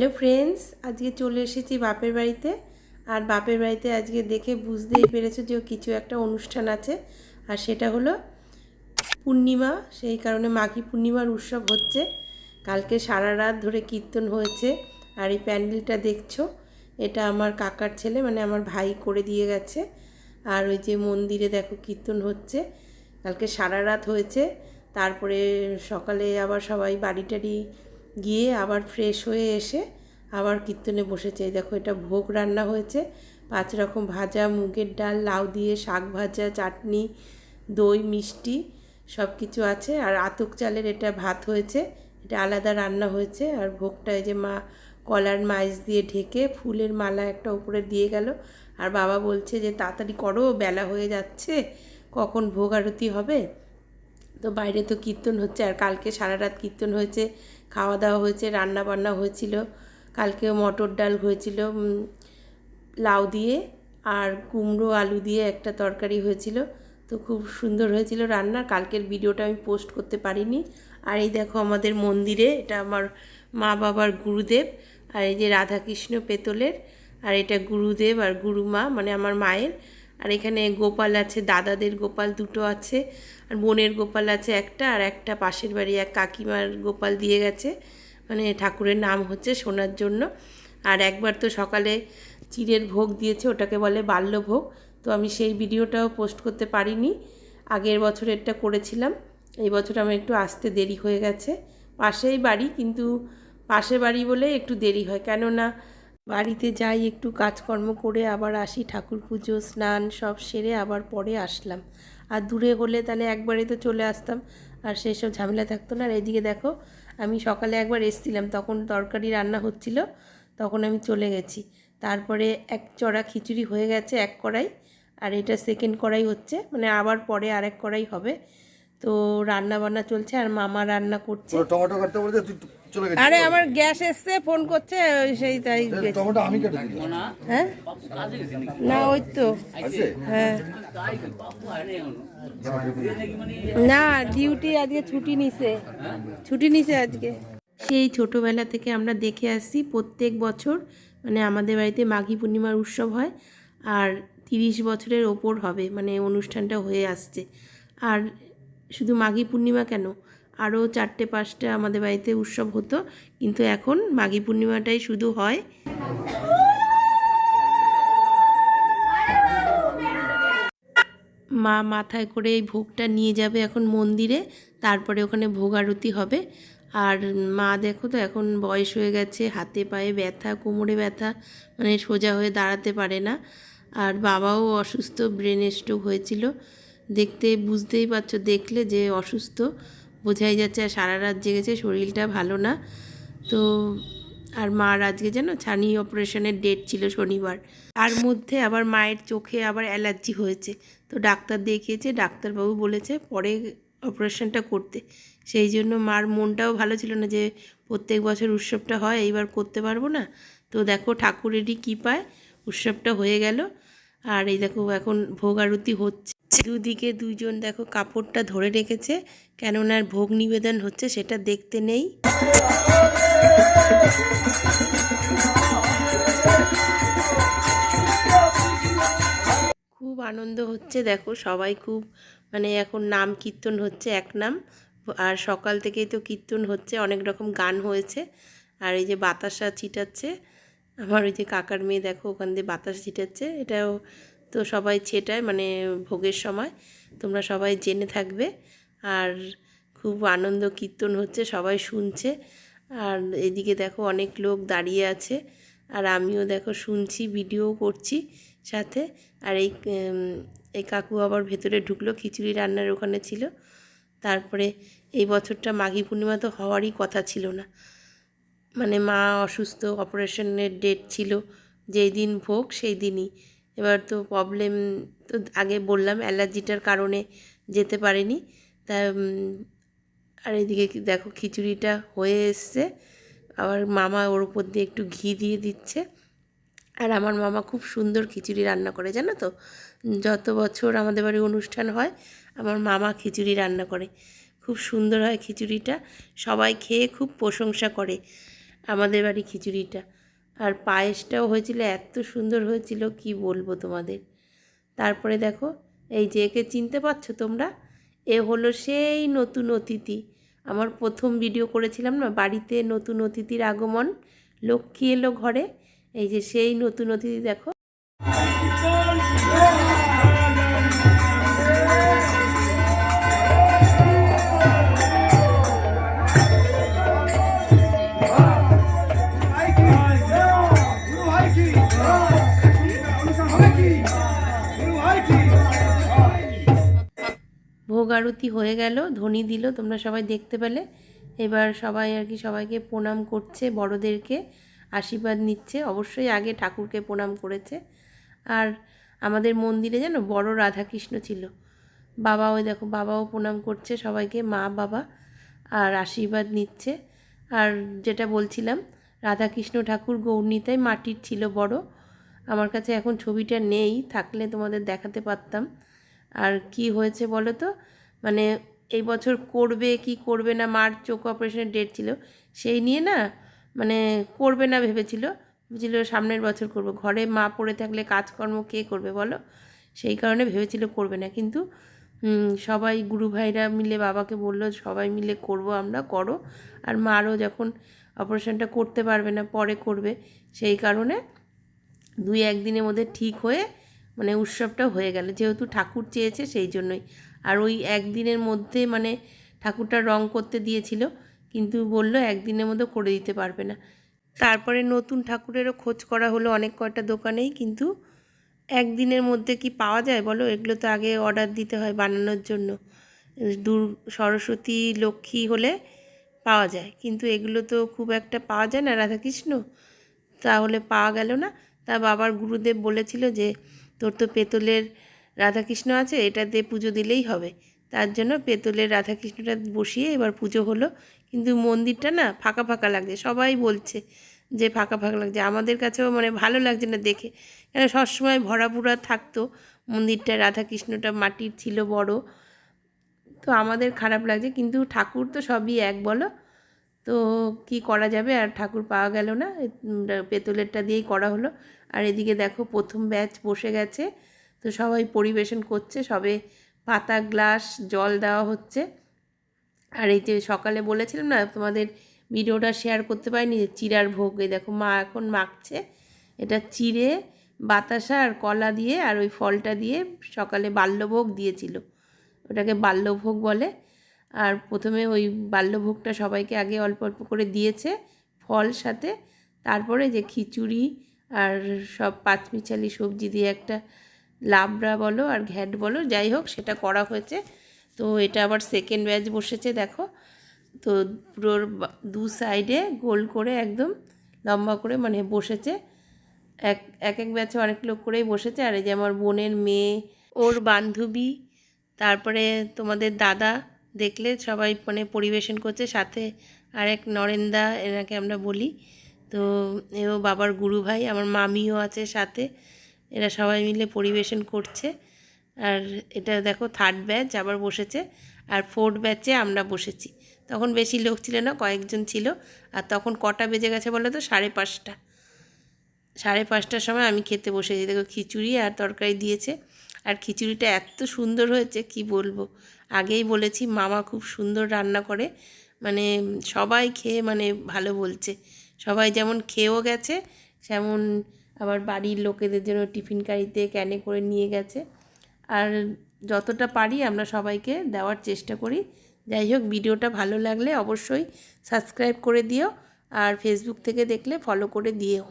Hello friends, আজকে চলে এসেছি বাপের বাড়িতে। আর বাপের বাড়িতে আজকে দেখে বুঝতেই পেরেছ যে কিছু একটা অনুষ্ঠান আছে, আর সেটা হলো পূর্ণিমা। সেই কারণে মাঘী পূর্ণিমার উৎসব হচ্ছে। কালকে সারা রাত ধরে কীর্তন হয়েছে, আর এই প্যান্ডেলটা দেখছ। এটা আমার কাকার ছেলে মানে আমার ভাই করে দিয়ে গেছে। আর ওই যে মন্দিরে দেখো কীর্তন হচ্ছে। কালকে সারা রাত হয়েছে। তারপরে সকালে আবার সবাই বাড়ি টাড়ি গিয়ে আবার ফ্রেশ হয়ে এসে আবার কীর্তনে বসেছে। দেখো, এটা ভোগ রান্না হয়েছে। পাঁচ রকম ভাজা, মুগের ডাল, লাউ দিয়ে শাক ভাজা, চাটনি, দই, মিষ্টি সব কিছু আছে। আর আতক চালের এটা ভাত হয়েছে। এটা আলাদা রান্না হয়েছে। আর ভোগটা এই যে মা কলার মাইস দিয়ে ঢেকে ফুলের মালা একটা উপরে দিয়ে গেল। আর বাবা বলছে যে, তাড়াতাড়ি করো, বেলা হয়ে যাচ্ছে। কখন ভোগ আরতি হবে? তো বাইরে তো কীর্তন হচ্ছে। আর কালকে সারা রাত কীর্তন হয়েছে খাওয়া দাওয়া হয়েছে, রান্না বান্না হয়েছিল কালকেও মটর ডাল হয়েছিল লাউ দিয়ে আর কুমড়ো, আলু দিয়ে একটা তরকারি হয়েছিল, তো খুব সুন্দর হয়েছিল রান্না। কালকের ভিডিওটা আমি পোস্ট করতে পারিনি। আর এই দেখো আমাদের মন্দিরে, এটা আমার মা বাবার গুরুদেব আর এই যে রাধাকৃষ্ণ পেতলের, আর এটা গুরুদেব আর গুরুমা মানে আমার মায়ের। আর এখানে গোপাল আছে, দাদাদের গোপাল দুটো আছে, আর বোনের গোপাল আছে একটা, আর একটা পাশের বাড়ি এক কাকিমার গোপাল দিয়ে গেছে। মানে ঠাকুরের নাম হচ্ছে শোনার জন্য। আর একবার তো সকালে চিড়ের ভোগ দিয়েছে, ওটাকে বলে বাল্যভোগ। তো আমি সেই ভিডিওটাও পোস্ট করতে পারিনি। আগের বছরেরটা করেছিলাম। এই বছর আমার একটু আসতে দেরি হয়ে গেছে। পাশেই বাড়ি, কিন্তু পাশে বাড়ি বলে একটু দেরি হয়। কেননা বাড়িতে যাই, একটু কাজকর্ম করে আবার আসি, ঠাকুর পুজো, স্নান সব সেরে আবার পরে আসলাম। আর দূরে হলে তাহলে একবারে তো চলে আসতাম, আর সেই সব ঝামেলা থাকতো না। আর এদিকে দেখো, আমি সকালে একবার এসছিলাম, তখন তরকারি রান্না হচ্ছিল, তখন আমি চলে গেছি। তারপরে এক চড়া খিচুড়ি হয়ে গেছে, এক কড়াই, আর এটা সেকেন্ড কড়াই হচ্ছে মানে আবার পরে আরেক কড়াই হবে। তো রান্না বান্না চলছে, আর মামা রান্না করছে। টমেটো কাটতে বলতে চলে আরে আমার গ্যাস এসছে ফোন করছে সেই তাই টমেটো আমি কেটে দিলাম। হ্যাঁ? না ওই তো। হ্যাঁ। না ডিউটি আজকে ছুটি নিছে। ছুটি নিছে আজকে। সেই ছোটোবেলা থেকে আমরা দেখে আসছি প্রত্যেক বছর মানে আমাদের বাড়িতে মাঘী পূর্ণিমার উৎসব হয় আর তিরিশ বছরের ওপর হবে মানে অনুষ্ঠানটা হয়ে আসছে। আর শুধু মাঘী পূর্ণিমা কেন? আরও চারটে পাঁচটা আমাদের বাড়িতে উৎসব হতো। কিন্তু এখন মাঘী পূর্ণিমাটাই শুধু হয়। মা মাথায় করে এই ভোগটা নিয়ে যাবে এখন মন্দিরে। তারপরে ওখানে ভোগ আরতি হবে। আর মা দেখো তো এখন বয়স হয়ে গেছে, হাতে পায়ে ব্যথা, কোমরে ব্যথা মানে সোজা হয়ে দাঁড়াতে পারে না। আর বাবাও অসুস্থ ব্রেন স্ট্রোক হয়েছিল। দেখতে বুঝতেই পারছ, দেখলে যে অসুস্থ। বোঝাই যাচ্ছে, আর সারা রাত জেগেছে, শরীরটা ভালো না। তো, আর মার আজকে যেন ছানি অপারেশনের ডেট ছিল শনিবার। তার মধ্যে আবার মায়ের চোখে আবার অ্যালার্জি হয়েছে। তো ডাক্তার দেখিয়েছে, ডাক্তারবাবু বলেছে পরে অপারেশনটা করতে। সেই জন্য মার মনটাও ভালো ছিল না যে প্রত্যেক বছর উৎসবটা হয়, এইবার করতে পারব না। তো দেখো ঠাকুরেরই কী পায় উৎসবটা হয়ে গেল। আর এই দেখো, এখন ভোগ আরতি হচ্ছে। দুদিকে দুইজন দেখো কাপড়টা ধরে রেখেছে, কেননা ভোগ নিবেদন হচ্ছে সেটা দেখতে নেই। খুব আনন্দ হচ্ছে দেখো সবাই খুব মানে এখন নাম কীর্তন হচ্ছে এক নাম, আর সকাল থেকেই তো কীর্তন হচ্ছে, অনেক রকম গান হয়েছে। আর এই যে বাতাসা ছিটাচ্ছে, আমার ওই যে কাকার মেয়ে দেখো ওখান দিয়ে বাতাস ছিটাচ্ছে, এটাও তো সবাই ছেটায় মানে ভোগের সময়। তোমরা সবাই জেনে থাকবে। আর খুব আনন্দ, কীর্তন হচ্ছে, সবাই শুনছে। আর এদিকে দেখো অনেক লোক দাঁড়িয়ে আছে। আর আমিও দেখো শুনছি, ভিডিও করছি সাথে। আর এই এই কাকু আবার ভেতরে ঢুকলো, খিচুড়ি রান্নার ওখানে ছিল। তারপরে এই বছরটা মাঘী পূর্ণিমা তো হওয়ারই কথা ছিল না। মানে মা অসুস্থ, অপারেশনের ডেট ছিল, যেই দিন ভোগ, সেই দিনই এবার তো প্রবলেম তো আগে বললাম অ্যালার্জিটার কারণে যেতে পারিনি। তা আর এদিকে দেখো খিচুড়িটা হয়ে এসছে। আবার মামা ওর উপর দিয়ে একটু ঘি দিয়ে দিচ্ছে। আর আমার মামা খুব সুন্দর খিচুড়ি রান্না করে, জানো তো? যত বছর আমাদের বাড়ি অনুষ্ঠান হয়, আমার মামা খিচুড়ি রান্না করে। খুব সুন্দর হয় খিচুড়িটা। সবাই খেয়ে খুব প্রশংসা করে আমাদের বাড়ি খিচুড়িটা। আর পায়েসটাও হয়েছিল, এত সুন্দর হয়েছিল, কি বলব তোমাদের? তারপরে দেখো, এই যে একে চিনতে পারছ তোমরা? এ হলো সেই নতুন অতিথি। আমার প্রথম ভিডিও করেছিলাম না, বাড়িতে নতুন অতিথির আগমন, লক্ষ্মী এলো ঘরে। এই যে সেই নতুন অতিথি দেখো। ভোগ আরতি হয়ে গেল, ধ্বনি দিল, তোমরা সবাই দেখতে পেলে। এবার সবাই আর কি সবাইকে প্রণাম করছে, বড়দেরকে আশীর্বাদ নিচ্ছে। অবশ্যই আগে ঠাকুরকে প্রণাম করেছে। আর আমাদের মন্দিরে যেন বড় রাধাকৃষ্ণ ছিল। বাবা ওই দেখো, বাবাও প্রণাম করছে সবাইকে, মা, বাবা, আর আশীর্বাদ নিচ্ছে। আর যেটা বলছিলাম, রাধাকৃষ্ণ ঠাকুর গৌরনীতায় মাটির ছিল বড়। আমার কাছে এখন ছবিটা নেই, থাকলে তোমাদের দেখাতে পারতাম। আর কি হয়েছে বলো তো? মানে এই বছর করবে, কি করবে না, মার চোখ অপারেশনের ডেট ছিল, সেই নিয়ে না মানে করবে না ভেবেছিল। ভেবেছিল সামনের বছর করব। ঘরে মা পড়ে থাকলে কাজকর্ম কে করবে বলো? সেই কারণে ভেবেছিল করবে না। কিন্তু সবাই গুরু ভাইরা মিলে বাবাকে বলল, সবাই মিলে করব আমরা, করো। আর মারও যখন অপারেশনটা করতে পারবে না, পরে করবে। সেই কারণে দুই একদিনের মধ্যে ঠিক হয়ে মানে উৎসবটা হয়ে গেল। যেহেতু ঠাকুর চেয়েছে সেই জন্যই। আর ওই একদিনের মধ্যে মানে ঠাকুরটা রং করতে দিয়েছিল, কিন্তু বলল একদিনের মধ্যে করে দিতে পারবে না। তারপরে নতুন ঠাকুরেরও খোঁজ করা হলো অনেক কয়টা দোকানেই, কিন্তু একদিনের মধ্যে কি পাওয়া যায় বলো? এগুলো তো আগে অর্ডার দিতে হয় বানানোর জন্য। দূর সরস্বতী, লক্ষ্মী হলে পাওয়া যায়, কিন্তু এগুলো তো খুব একটা পাওয়া যায় না, রাধাকৃষ্ণ। তাহলে পাওয়া গেল না। তা বাবার গুরুদেব বলেছিল যে তোর তো পেতলের রাধাকৃষ্ণ আছে, এটা দিয়ে পুজো দিলেই হবে। তার জন্য পেতলের রাধাকৃষ্ণটা বসিয়ে এবার পুজো হলো। কিন্তু মন্দিরটা না ফাঁকা ফাঁকা লাগছে, সবাই বলছে যে ফাঁকা ফাঁকা লাগছে। আমাদের কাছেও মানে ভালো লাগছে না দেখে। কেন সবসময় ভরা পুরা থাকতো, মন্দিরটা, রাধাকৃষ্ণটা, মাটির ছিল বড়। তো আমাদের খারাপ লাগছে, কিন্তু ঠাকুর তো সবই এক, বলো? তো কি করা যাবে? আর ঠাকুর পাওয়া গেল না। পেতলেরটা দিয়েই করা হলো। আর এদিকে দেখো প্রথম ব্যাচ বসে গেছে। তো সবাই পরিবেশন করছে। সবে পাতা, গ্লাস, জল দেওয়া হচ্ছে। আর এই যে সকালে বলেছিলাম না, তোমাদের ভিডিওটা শেয়ার করতে পারিনি, যে চিরার ভোগ। এই দেখো মা এখন মাখছে। এটা চিড়ে, বাতাসা আর কলা দিয়ে আর ওই ফলটা দিয়ে সকালে বাল্যভোগ দিয়েছিল। ওটাকে বাল্যভোগ বলে। আর প্রথমে ওই বাল্যভোগটা সবাইকে আগে অল্প অল্প করে দিয়েছে, ফল সাথে। তারপরে যে খিচুড়ি আর সব পাঁচমিছালি সবজি দিয়ে একটা লাবড়া বলো আর ঘ্যাট বলো, যাই হোক সেটা করা হয়েছে। তো এটা আবার সেকেন্ড ব্যাচ বসেছে, দেখো। তো পুরোর দু সাইডে গোল করে একদম লম্বা করে মানে বসেছে। এক এক এক ব্যাচে অনেক লোক করেই বসেছে। আর এই যে আমার বোনের মেয়ে, ওর বান্ধবী, তারপরে তোমাদের দাদা দেখলে সবাই মানে পরিবেশন করছে। সাথে আরেক নরেন্দা এনাকে আমরা বলি। তো এও বাবার গুরু ভাই, আমার মামিও আছে সাথে। এরা সবাই মিলে পরিবেশন করছে। আর এটা দেখো থার্ড ব্যাচ আবার বসেছে। আর ফোর্থ ব্যাচে আমরা বসেছি। তখন বেশি লোক ছিল না, কয়েকজন ছিল। আর তখন কটা বেজে গেছে বলো তো? সাড়ে পাঁচটা। সাড়ে পাঁচটার সময় আমি খেতে বসেছি। দেখো খিচুড়ি আর তরকারি দিয়েছে। আর খিচুড়িটা এত সুন্দর হয়েছে, কি বলব? আগেই বলেছি, মামা খুব সুন্দর রান্না করে। মানে সবাই খেয়ে মানে ভালো বলছে। সবাই যেমন খেয়েও গেছে তেমন আবার বাড়ির লোকেদের জন্য টিফিন কারিতে ক্যানে করে নিয়ে গেছে। আর যতটা পারি আমরা সবাইকে দেওয়ার চেষ্টা করি। যাই হোক, ভিডিওটা ভালো লাগলে অবশ্যই সাবস্ক্রাইব করে দিও, আর ফেসবুক থেকে দেখলে ফলো করে দিও।